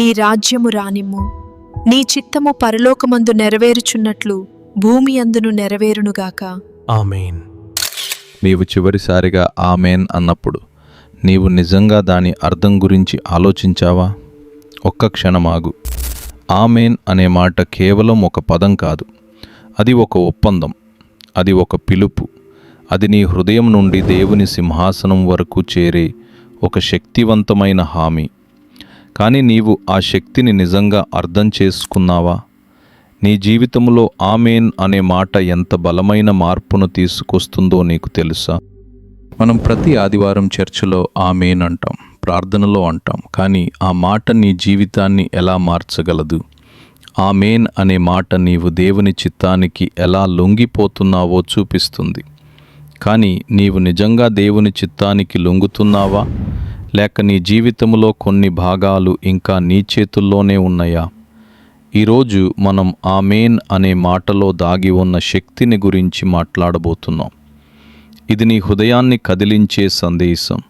నీ రాజ్యము రానిమ్ము. నీ చిత్తము పరలోకమందు నెరవేరుచున్నట్లు భూమి అందును నెరవేరునుగాక ఆమెన్. నీవు చివరిసారిగా ఆమెన్ అన్నప్పుడు నీవు నిజంగా దాని అర్థం గురించి ఆలోచించావా? ఒక్క క్షణమాగు. ఆమెన్ అనే మాట కేవలం ఒక పదం కాదు. అది ఒక ఒప్పందం. అది ఒక పిలుపు. అది నీ హృదయం నుండి దేవుని సింహాసనం వరకు చేరే ఒక శక్తివంతమైన హామీ. కానీ నీవు ఆ శక్తిని నిజంగా అర్థం చేసుకున్నావా? నీ జీవితంలో ఆమెన్ అనే మాట ఎంత బలమైన మార్పును తీసుకొస్తుందో నీకు తెలుసా? మనం ప్రతి ఆదివారం చర్చిలో ఆమెన్ అంటాం ప్రార్థనలో అంటాం కానీ ఆ మాట నీ జీవితాన్ని ఎలా మార్చగలదు? ఆమెన్ అనే మాట నీవు దేవుని చిత్తానికి ఎలా లొంగిపోతున్నావో చూపిస్తుంది. కానీ నీవు నిజంగా దేవుని చిత్తానికి లొంగుతున్నావా? లేక నీ జీవితంలో కొన్ని భాగాలు ఇంకా నీ చేతుల్లోనే ఉన్నాయా? ఈరోజు మనం ఆమెన్ అనే మాటలో దాగి ఉన్న శక్తిని గురించి మాట్లాడబోతున్నాం. ఇది నీ హృదయాన్ని కదిలించే సందేశం.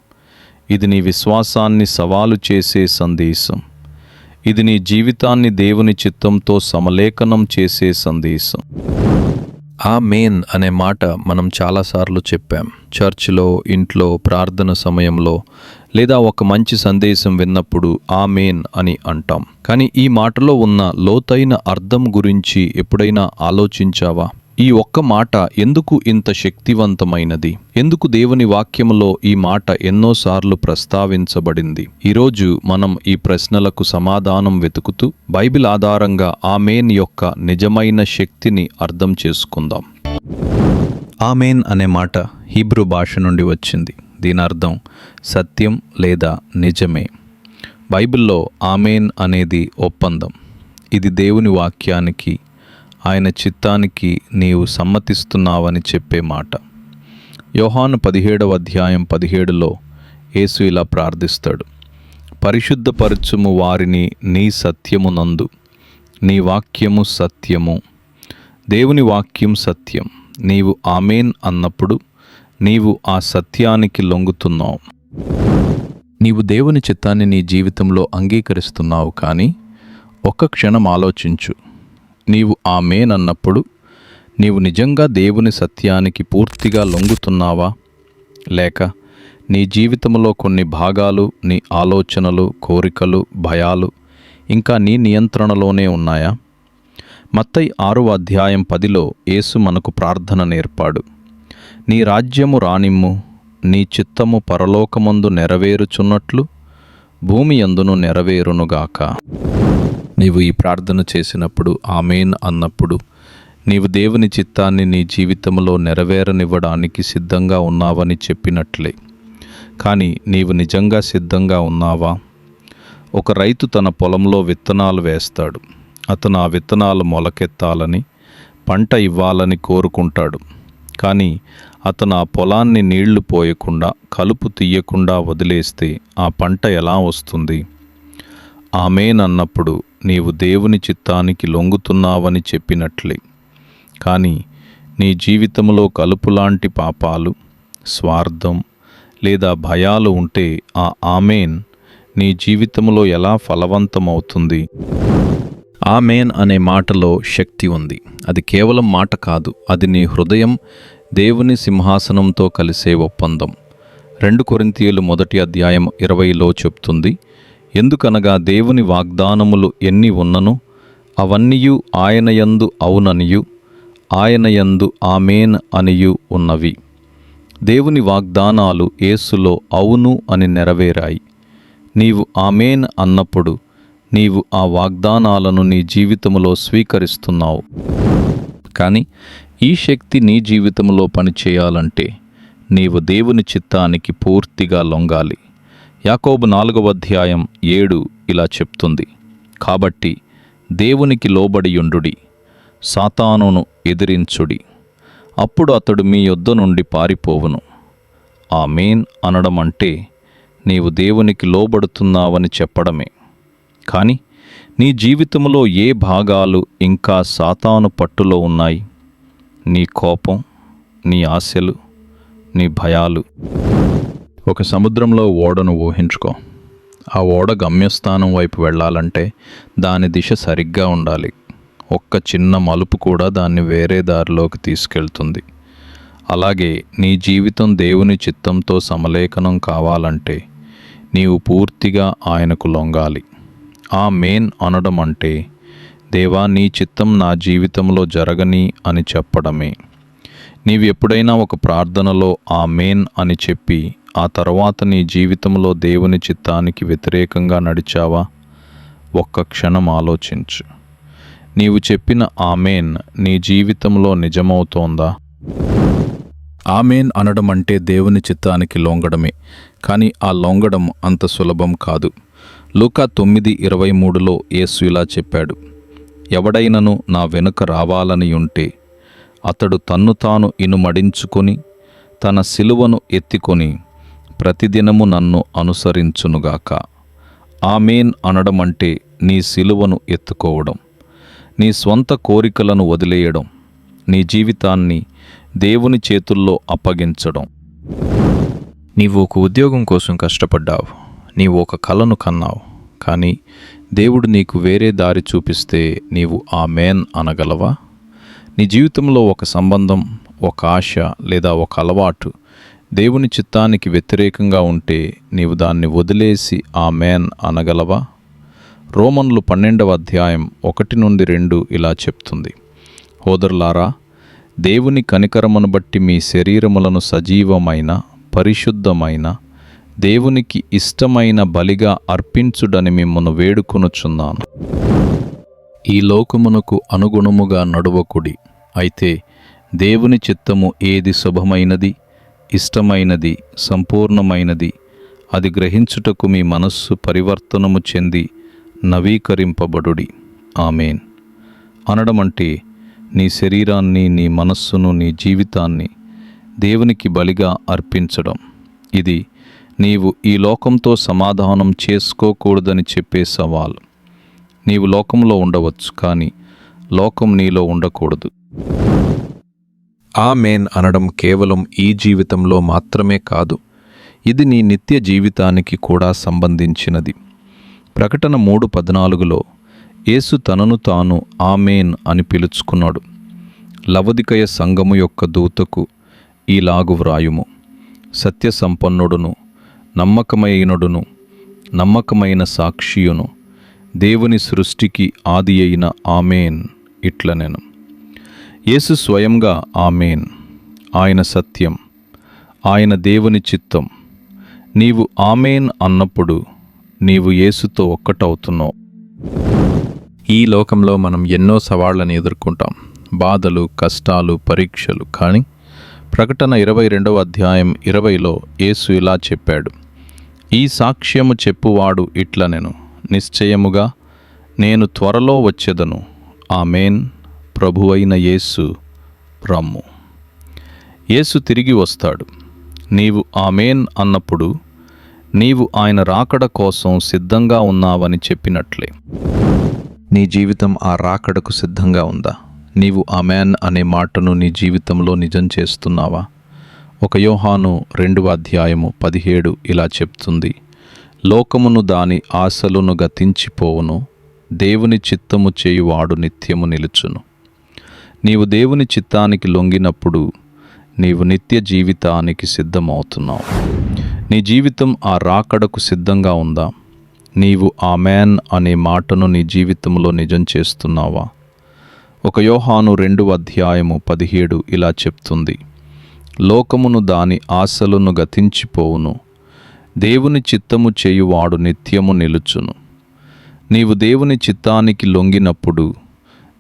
ఇది నీ విశ్వాసాన్ని సవాలు చేసే సందేశం. ఇది నీ జీవితాన్ని దేవుని చిత్తంతో సమలేఖనం చేసే సందేశం. ఆ మెయిన్ అనే మాట మనం చాలాసార్లు చెప్పాం. చర్చిలో ఇంట్లో ప్రార్థన సమయంలో లేదా ఒక మంచి సందేశం విన్నప్పుడు ఆ మెయిన్ అని అంటాం. కానీ ఈ మాటలో ఉన్న లోతైన అర్థం గురించి ఎప్పుడైనా ఆలోచించావా? ఈ ఒక్క మాట ఎందుకు ఇంత శక్తివంతమైనది? ఎందుకు దేవుని వాక్యములో ఈ మాట ఎన్నోసార్లు ప్రస్తావించబడింది? ఈరోజు మనం ఈ ప్రశ్నలకు సమాధానం వెతుకుతూ బైబిల్ ఆధారంగా ఆమెన్ యొక్క నిజమైన శక్తిని అర్థం చేసుకుందాం. ఆమెన్ అనే మాట హీబ్రూ భాష నుండి వచ్చింది. దీని అర్థం సత్యం లేదా నిజమే. బైబిల్లో ఆమెన్ అనేది ఒప్పందం. ఇది దేవుని వాక్యానికి ఆయన చిత్తానికి నీవు సమ్మతిస్తున్నావని చెప్పే మాట. యోహాను పదిహేడవ అధ్యాయం పదిహేడులో యేసు ఇలా ప్రార్థిస్తాడు. పరిశుద్ధపరచుము వారిని నీ సత్యమునందు నీ వాక్యము సత్యము. దేవుని వాక్యం సత్యం. నీవు ఆమెన్ అన్నప్పుడు నీవు ఆ సత్యానికి లొంగుతున్నావు. నీవు దేవుని చిత్తాన్ని నీ జీవితంలో అంగీకరిస్తున్నావు కానీ ఒక్క క్షణం ఆలోచించు. నీవు ఆమెనన్నప్పుడు నీవు నిజంగా దేవుని సత్యానికి పూర్తిగా లొంగుతున్నావా? లేక నీ జీవితంలో కొన్ని భాగాలు నీ ఆలోచనలు కోరికలు భయాలు ఇంకా నీ నియంత్రణలోనే ఉన్నాయా? మత్తై ఆరో అధ్యాయం పదిలో యేసు మనకు ప్రార్థన నేర్పాడు. నీ రాజ్యము రానిమ్ము నీ చిత్తము పరలోకమందు నెరవేరుచున్నట్లు భూమి అందును నెరవేరునుగాక. నీవు ఈ ప్రార్థన చేసినప్పుడు ఆమెన్ అన్నప్పుడు నీవు దేవుని చిత్తాన్ని నీ జీవితంలో నెరవేరనివ్వడానికి సిద్ధంగా ఉన్నావని చెప్పినట్లే. కానీ నీవు నిజంగా సిద్ధంగా ఉన్నావా? ఒక రైతు తన పొలంలో విత్తనాలు వేస్తాడు. అతను ఆ విత్తనాలు మొలకెత్తాలని పంట ఇవ్వాలని కోరుకుంటాడు. కానీ అతను ఆ పొలాన్ని నీళ్ళు పోయకుండా కలుపు తీయకుండా వదిలేస్తే ఆ పంట ఎలా వస్తుంది? ఆమెనన్నప్పుడు నీవు దేవుని చిత్తానికి లొంగుతున్నావని చెప్పినట్లే. కానీ నీ జీవితంలో కలుపులాంటి పాపాలు స్వార్థం లేదా భయాలు ఉంటే ఆ ఆమెన్ నీ జీవితంలో ఎలా ఫలవంతమవుతుంది? ఆమెన్ అనే మాటలో శక్తి ఉంది. అది కేవలం మాట కాదు. అది నీ హృదయం దేవుని సింహాసనంతో కలిసే ఒప్పందం. రెండు కొరింతీయులు మొదటి అధ్యాయం ఇరవైలో చెప్తుంది ఎందుకనగా దేవుని వాగ్దానములు ఎన్ని ఉన్నను? అవన్నీయు ఆయనయందు అవుననియు ఆయనయందు ఆమెన్ అనియు ఉన్నవి. దేవుని వాగ్దానాలు యేసులో అవును అని నెరవేరాయి. నీవు ఆమెన్ అన్నప్పుడు నీవు ఆ వాగ్దానాలను నీ జీవితంలో స్వీకరిస్తున్నావు. కానీ ఈ శక్తి నీ జీవితంలో పనిచేయాలంటే నీవు దేవుని చిత్తానికి పూర్తిగా లొంగాలి. యాకోబు నాలుగవ అధ్యాయం ఏడు ఇలా చెప్తుంది. కాబట్టి దేవునికి లోబడియుండుడి సాతానును ఎదిరించుడి. అప్పుడు అతడు మీ యొద్ద నుండి పారిపోవును. ఆ మేన్ అనడం అంటే నీవు దేవునికి లోబడుతున్నావని చెప్పడమే. కానీ నీ జీవితంలో ఏ భాగాలు ఇంకా సాతాను పట్టులో ఉన్నాయి? నీ కోపం నీ ఆశలు నీ భయాలు. ఒక సముద్రంలో ఓడను ఊహించుకో. ఆ ఓడ గమ్యస్థానం వైపు వెళ్ళాలంటే దాని దిశ సరిగ్గా ఉండాలి. ఒక్క చిన్న మలుపు కూడా దాన్ని వేరే దారిలోకి తీసుకెళ్తుంది. అలాగే నీ జీవితం దేవుని చిత్తంతో సమలేఖనం కావాలంటే నీవు పూర్తిగా ఆయనకు లొంగాలి. ఆ మెయిన్ అనడం అంటే దేవా నీ చిత్తం నా జీవితంలో జరగని అని చెప్పడమే. నీవు ఎప్పుడైనా ఒక ప్రార్థనలో ఆ మెయిన్ అని చెప్పి ఆ తర్వాత నీ జీవితంలో దేవుని చిత్తానికి వ్యతిరేకంగా నడిచావా? ఒక్క క్షణం ఆలోచించు. నీవు చెప్పిన ఆమెన్ నీ జీవితంలో నిజమవుతోందా? ఆమెన్ అనడం అంటే దేవుని చిత్తానికి లొంగడమే కానీ ఆ లొంగడం అంత సులభం కాదు. లూకా తొమ్మిది ఇరవై మూడులో యేసు ఇలా చెప్పాడు ఎవడైనను నా వెనుక రావాలని ఉంటే అతడు తన్ను తాను ఇనుమడించుకొని తన సిలువను ఎత్తికొని ప్రతిదినము నన్ను అనుసరించునుగాక. ఆమెన్ అనడం అంటే నీ సిలువను ఎత్తుకోవడం నీ స్వంత కోరికలను వదిలేయడం నీ జీవితాన్ని దేవుని చేతుల్లో అప్పగించడం. నీవు ఒక ఉద్యోగం కోసం కష్టపడ్డావు నీవు ఒక కలను కన్నావు కానీ దేవుడు నీకు వేరే దారి చూపిస్తే నీవు ఆ మేన్ అనగలవా? నీ జీవితంలో ఒక సంబంధం ఒక ఆశ లేదా ఒక అలవాటు దేవుని చిత్తానికి వ్యతిరేకంగా ఉంటే నీవు దాన్ని వదిలేసి ఆ మేన్ అనగలవా? రోమన్లు పన్నెండవ అధ్యాయం ఒకటి నుండి రెండు ఇలా చెప్తుంది. హోదర్లారా దేవుని కనికరమును బట్టి మీ శరీరములను సజీవమైన పరిశుద్ధమైన దేవునికి ఇష్టమైన బలిగా అర్పించుడని మిమ్మను వేడుకొనుచున్నాను. ఈ లోకమునకు అనుగుణముగా నడువకుడి. అయితే దేవుని చిత్తము ఏది శుభమైనది? ఇష్టమైనది సంపూర్ణమైనది అది గ్రహించుటకు మీ మనస్సు పరివర్తనము చెంది నవీకరింపబడుడి. ఆమెన్. అనడం అంటే నీ శరీరాన్ని నీ మనస్సును నీ జీవితాన్ని దేవునికి బలిగా అర్పించడం. ఇది నీవు ఈ లోకంతో సమాధానం చేసుకోకూడదని చెప్పే సవాల్. నీవు లోకంలో ఉండవచ్చు కానీ లోకం నీలో ఉండకూడదు. ఆ మేన్ అనడం కేవలం ఈ జీవితంలో మాత్రమే కాదు ఇది నీ నిత్య జీవితానికి కూడా సంబంధించినది. ప్రకటన మూడు పద్నాలుగులో యేసు తనను తాను ఆమెన్ అని పిలుచుకున్నాడు. లవదికయ సంఘము యొక్క దూతకు ఈలాగు వ్రాయుము. సత్య సంపన్నుడును నమ్మకమైనడును నమ్మకమైన సాక్షియును దేవుని సృష్టికి ఆది అయిన ఆమెన్ ఇట్లనెను. యేసు స్వయంగా ఆమెన్. ఆయన సత్యం ఆయన దేవుని చిత్తం. నీవు ఆమెన్ అన్నప్పుడు నీవు యేసుతో ఒక్కటవుతున్నావు. ఈ లోకంలో మనం ఎన్నో సవాళ్ళను ఎదుర్కొంటాం. బాధలు కష్టాలు పరీక్షలు. కానీ ప్రకటన ఇరవై రెండవ అధ్యాయం ఇరవైలో యేసు ఇలా చెప్పాడు. ఈ సాక్ష్యము చెప్పువాడు ఇట్లనెను. నిశ్చయముగా నేను త్వరలో వచ్చేదను. ఆమెన్. ప్రభువైన యేసు రమ్ము. యేసు తిరిగి వస్తాడు. నీవు ఆమెన్ అన్నప్పుడు నీవు ఆయన రాకడ కోసం సిద్ధంగా ఉన్నావని చెప్పినట్లే. నీ జీవితం ఆ రాకడకు సిద్ధంగా ఉందా? నీవు ఆమెన్ అనే మాటను నీ జీవితంలో నిజం చేస్తున్నావా? ఒక యోహాను రెండవ అధ్యాయము పదిహేడు ఇలా చెప్తుంది. లోకమును దాని ఆశలను గతించిపోవును. దేవుని చిత్తము చేయువాడు నిత్యము నిలుచును. నీవు దేవుని చిత్తానికి లొంగినప్పుడు నీవు నిత్య జీవితానికి సిద్ధమవుతున్నావు. నీ జీవితం ఆ రాకడకు సిద్ధంగా ఉందా? నీవు ఆ మ్యాన్ అనే మాటను నీ జీవితంలో నిజం చేస్తున్నావా? ఒక యోహాను రెండు అధ్యాయము పదిహేడు ఇలా చెప్తుంది. లోకమును దాని ఆశలను గతించిపోవును. దేవుని చిత్తము చేయువాడు నిత్యము నిలుచును. నీవు దేవుని చిత్తానికి లొంగినప్పుడు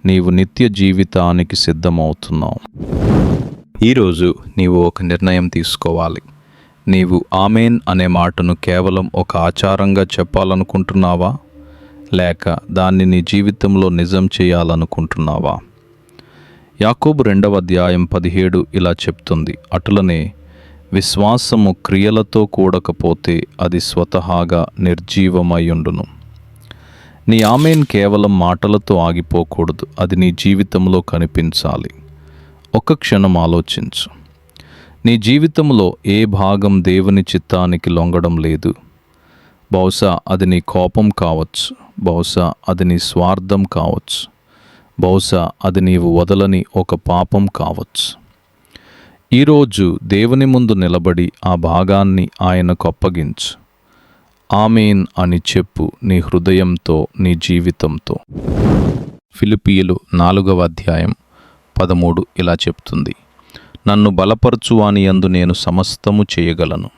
నీవు నిత్య జీవితానికి సిద్ధమవుతున్నావు. ఈరోజు నీవు ఒక నిర్ణయం తీసుకోవాలి. నీవు ఆమెన్ అనే మాటను కేవలం ఒక ఆచారంగా చెప్పాలనుకుంటున్నావా? లేక దాన్ని నీ జీవితంలో నిజం చేయాలనుకుంటున్నావా? యాకోబు రెండవ అధ్యాయం పదిహేడు ఇలా చెప్తుంది. అటులనే విశ్వాసము క్రియలతో కూడకపోతే అది స్వతహాగా నిర్జీవమయ్యుండును నీ ఆమెన్ కేవలం మాటలతో ఆగిపోకూడదు. అది నీ జీవితంలో కనిపించాలి. ఒక క్షణం ఆలోచించు. నీ జీవితంలో ఏ భాగం దేవుని చిత్తానికి లొంగడం లేదు. బహుశా అది నీ కోపం కావచ్చు. బహుశా అది నీ స్వార్థం కావచ్చు. బహుశా అది నీవు వదలని ఒక పాపం కావచ్చు. ఈరోజు దేవుని ముందు నిలబడి ఆ భాగాన్ని ఆయనకు అప్పగించు. ఆమెన్ అని చెప్పు నీ హృదయంతో నీ జీవితంతో. ఫిలిపియలు నాలుగవ అధ్యాయం పదమూడు ఇలా చెప్తుంది. నన్ను బలపరచు అని అందు నేను సమస్తము చేయగలను.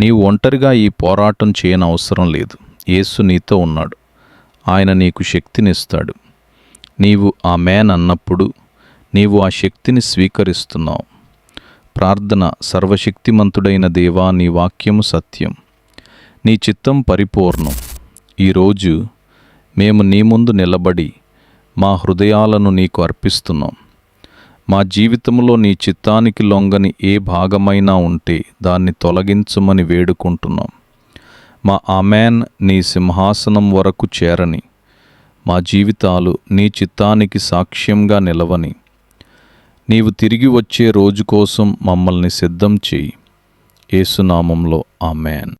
నీవు ఒంటరిగా ఈ పోరాటం చేయనవసరం లేదు. యేసు నీతో ఉన్నాడు. ఆయన నీకు శక్తినిస్తాడు. నీవు ఆ మేన్ అన్నప్పుడు నీవు ఆ శక్తిని స్వీకరిస్తున్నావు. ప్రార్థన సర్వశక్తిమంతుడైన దేవా నీ వాక్యము సత్యం. నీ చిత్తం పరిపూర్ణం. ఈరోజు మేము నీ ముందు నిలబడి మా హృదయాలను నీకు అర్పిస్తున్నాం. మా జీవితంలో నీ చిత్తానికి లొంగని ఏ భాగమైనా ఉంటే దాన్ని తొలగించమని వేడుకుంటున్నాం. మా ఆమెన్ నీ సింహాసనం వరకు చేరని మా జీవితాలు నీ చిత్తానికి సాక్ష్యంగా నిలవని నీవు తిరిగి వచ్చే రోజు కోసం మమ్మల్ని సిద్ధం చేయి. ఏసునామంలో ఆమెన్.